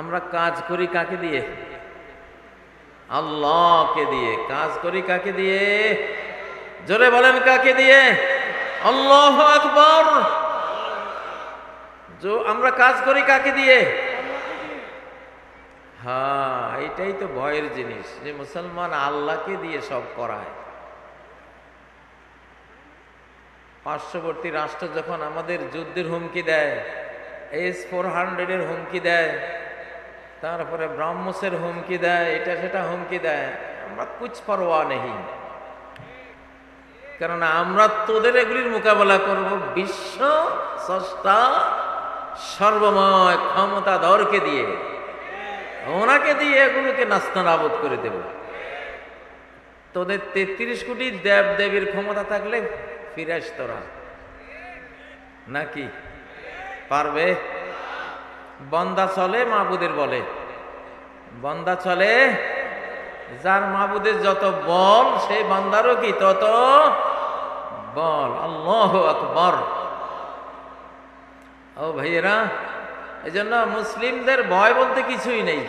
আমরা কাজ করি কাকে দিয়ে? আল্লাহকে দিয়ে। কাজ করি কাকে দিয়ে? জোরে বলেন কাকে দিয়ে? আল্লাহ আকবর। আমরা কাজ করি কাকে দিয়ে? হ্যাঁ এটাই তো ভয়ের জিনিস যে মুসলমান আল্লাহকে দিয়ে সব করায়। পার্শ্ববর্তী রাষ্ট্র যখন আমাদের যুদ্ধের হুমকি দেয় এস ফোর হান্ড্রেডের হুমকি দেয় তারপরে ব্রাহ্মসের হুমকি দেয়, এটা সেটা হুমকি দেয়। আমরা কুচ পরোয়া নেই। কেননা আমরা তোদের এগুলির মোকাবেলা করব। বিশ্ব স্রষ্টা সর্বময় ক্ষমতা দরকে দিয়ে, ওনাকে দিয়ে এগুলোকে নাস্তানাবুদ করে দেব। তোদের তেত্রিশ কোটি দেব দেবীর ক্ষমতা থাকলে ফিরাস তোরা। নাকি? পারবে? বন্দা চলে মাহবুদের বলে। বন্দা চলে, যার মাহবুদের যত বল, সেই বন্দারও কি তত বল। আল্লাহ আকবর। ও ভাইয়েরা এই জন্য মুসলিমদের ভয় বলতে কিছুই নেই।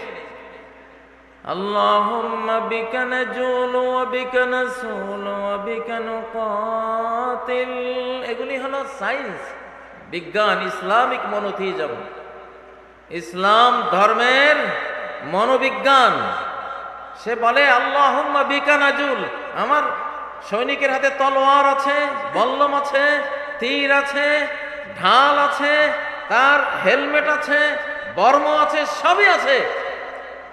এগুলি হলো সায়েন্স বিজ্ঞান, ইসলামিক মনোথিজম। ইসলাম ধর্মের মনোবিজ্ঞান। সে বলে আল্লাহ বিকানাজুল আমার সৈনিকের হাতে তলোয়ার আছে, বল্লম আছে, তীর আছে, ঢাল আছে, তার হেলমেট আছে, বর্ম আছে, সবই আছে।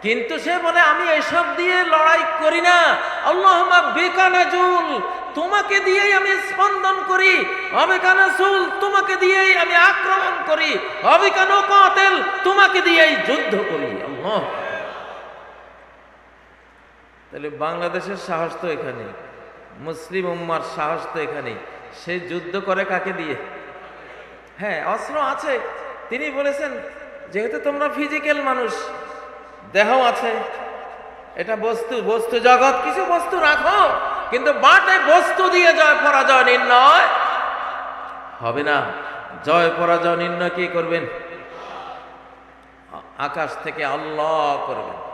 কিন্তু সে বলে, আমি এসব দিয়ে লড়াই করি না। আল্লাহমা বেকানাজুল তোমাকে দিয়েই আমি স্পন্দন করি। অবেকানাসুল তোমাকে দিয়েই আমি আক্রমণ করি। অবেকানো কাতেল, তোমাকে দিয়েই যুদ্ধ করি। আল্লাহ তাহলে বাংলাদেশের সাহস তো এখানে, মুসলিম উম্মার সাহস তো এখানে। সে যুদ্ধ করে কাকে দিয়ে? হ্যাঁ অস্ত্র আছে। তিনি বলেছেন, যেহেতু তোমরা ফিজিক্যাল মানুষ দেহ আছে। এটা বস্তু বস্তু জগৎ, কিছু বস্তু রাখো। কিন্তু বাটে বস্তু দিয়ে জয়, পরাজয়, নির্ণয়। হবে না। জয়, পরাজয়, নির্ণয় কি করবেন? আকাশ থেকে আল্লাহ করবেন।